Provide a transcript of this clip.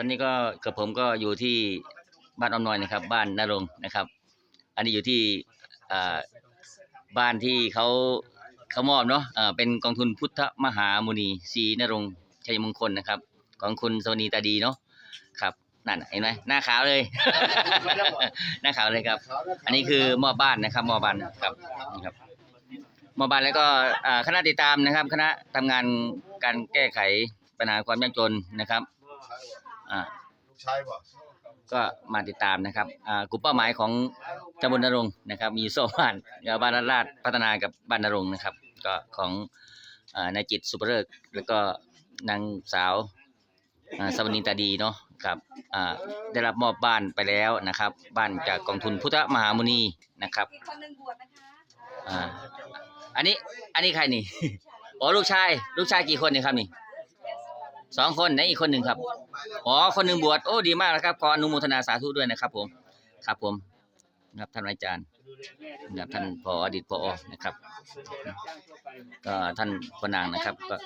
อนนี้ก็กับผมก็อยู่ที่บ้านอมน้อยนะครับ บ้านนารงนะครับ อันนี้อยู่ที่บ้านที่เขาเขามอบเนาะเป็นกองทุนพุทธมหามุนีศรีนรงชัยมงคลนะครับ ของคุณสวนีตาดีเนาะครับนั่นน่ะเห็นไหมหน้าขาวเลย หน้าขาวเลยครับ อันนี้คือมอบบ้านนะครับมอบบ้านครับนี่ครับมอบบ้านแล้วก็คณะติดตามนะครับ คณะทำงานการแก้ไขปัญหาความยากจนนะครับ อ่าลูกชายบ่ก็มาติดตามนะครับอ่ากลุ่มเป้าหมายของตำบลนรงค์นะครับมีโซบ้านกับบ้านราชราชพัฒนากับบ้านนรงค์นะครับ ก็ของอ่านายจิตสุภเริกษ์แล้วก็นางสาวอ่าสวนีตาดีเนาะครับอ่าได้รับมอบบ้านไปแล้วนะครับ บ้านจากกองทุนพุทธมหามุนีนะครับอีกคนหนึ่งบวชนะคะอ่าอันนี้อันนี้ใครนี่ อ๋อลูกชาย ลูกชายกี่คนเนี่ยครับนี่ สองคนไหนอีกคนหนึ่งครับอ๋อคนหนึ่งบวชโอ้ดีมากนะครับขออนุโมทนาสาธุด้วยนะครับผมครับผมครับท่านอาจารย์นะครับท่านพออดีตพอนะครับ ก็ท่านพนางนะครับก็